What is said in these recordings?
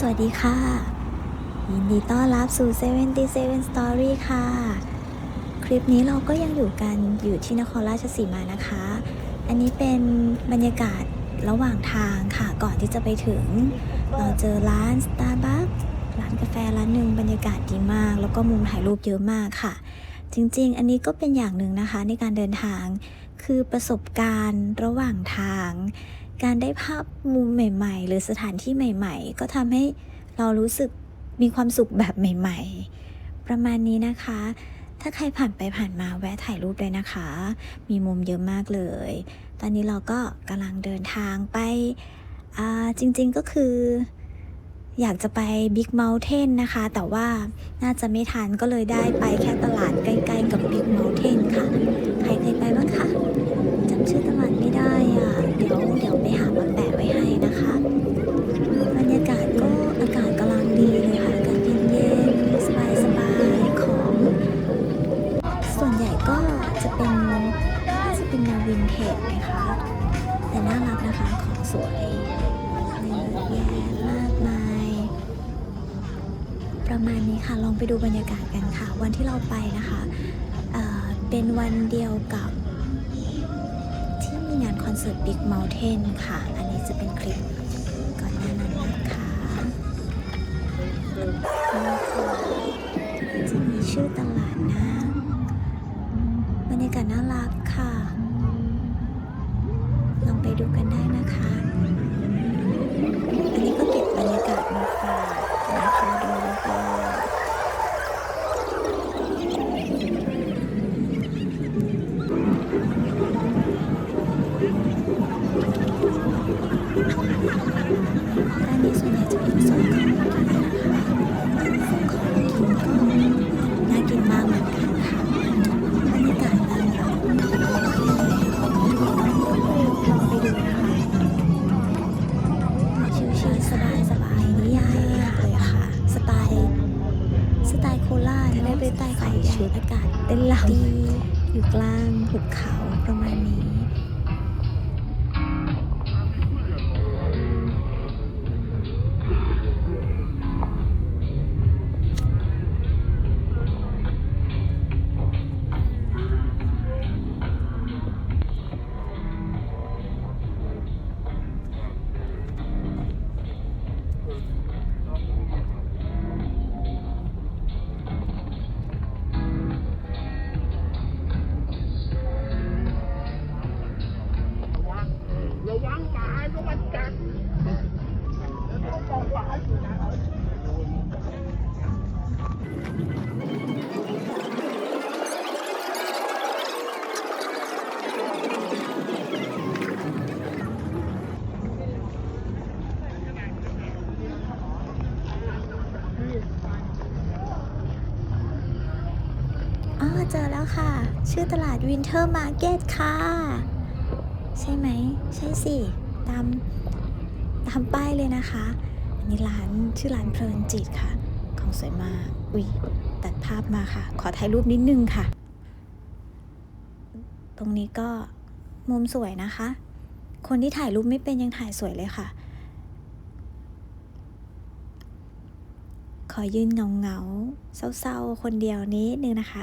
สวัสดีค่ะ ยินดีต้อนรับสู่ 77 Story ค่ะ คลิปนี้เราก็ยังอยู่กันอยู่ที่นครราชสีมานะคะ อันนี้เป็นบรรยากาศระหว่างทางค่ะก่อนที่จะไปถึง เราเจอร้าน Starbucks ร้านกาแฟร้านหนึ่งบรรยากาศดีมาก แล้วก็มุมถ่ายรูปเยอะมากค่ะ จริงๆ อันนี้ก็เป็นอย่างหนึ่งนะคะในการเดินทางคือประสบการณ์ระหว่างทาง การได้ภาพมุมใหม่ ๆ หรือสถานที่ใหม่ ๆ ก็ทำให้เรารู้สึกมีความสุขแบบใหม่ ๆ ประมาณนี้นะคะ ถ้าใครผ่านไปผ่านมาแวะถ่ายรูปเลยนะคะ มีมุมเยอะมากเลย ตอนนี้เราก็กำลังเดินทางไปจริงๆก็คืออยากจะไป Big Mountain นะคะ แต่ว่าน่าจะไม่ทันก็เลยได้ไปแค่ตลาดใกล้ ๆ กับ Big Mountain ค่ะ ใครเคยไป แนววินนะคะแต่น่ารักนะคะของสวยเยอะแยะมากมาย ประมาณนี้ค่ะลองไปดูบรรยากาศกันค่ะ วันที่เราไปนะคะเเป็นวันเดียวกับที่มีงานคอนเสิร์ต Big Mountain ค่ะ อันนี้จะเป็นคลิปก่อนหน้านั้นนะคะนี่ค่ะจะมีชื่อต ดูกันได้นะคะ โคราชได้ไปใต้เขาใหญ่อากาศเต้นลำดีอยู่กลางหุบเขาประมาณนี้ วังหมาก็มันกัดต้องบอกหมาอยู่นะอ๋อเจอแล้วค่ะ ชื่อตลาดวินเทอร์มาร์เก็ตค่ะ ใช่ไหม ใช่สิ ตาม ตามป้ายเลยนะคะ อันนี้ร้านชื่อร้านเพลินจิตค่ะ ของสวยมาก อุ๊ยตัดภาพมาค่ะ ขอถ่ายรูปนิดนึงค่ะ ตรงนี้ก็มุมสวยนะคะ คนที่ถ่ายรูปไม่เป็นยังถ่ายสวยเลยค่ะ ขอยืนเงาเงาเศร้าๆ คนเดียวนิดนึงนะคะ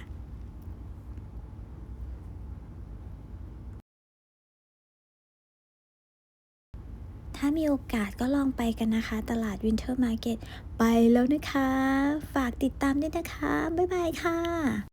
ถ้ามีโอกาสก็ลองไปกันนะคะ ตลาดวินเทอร์มาร์เก็ตไปแล้วนะคะ ฝากติดตามด้วยนะคะ บ๊ายบายค่ะ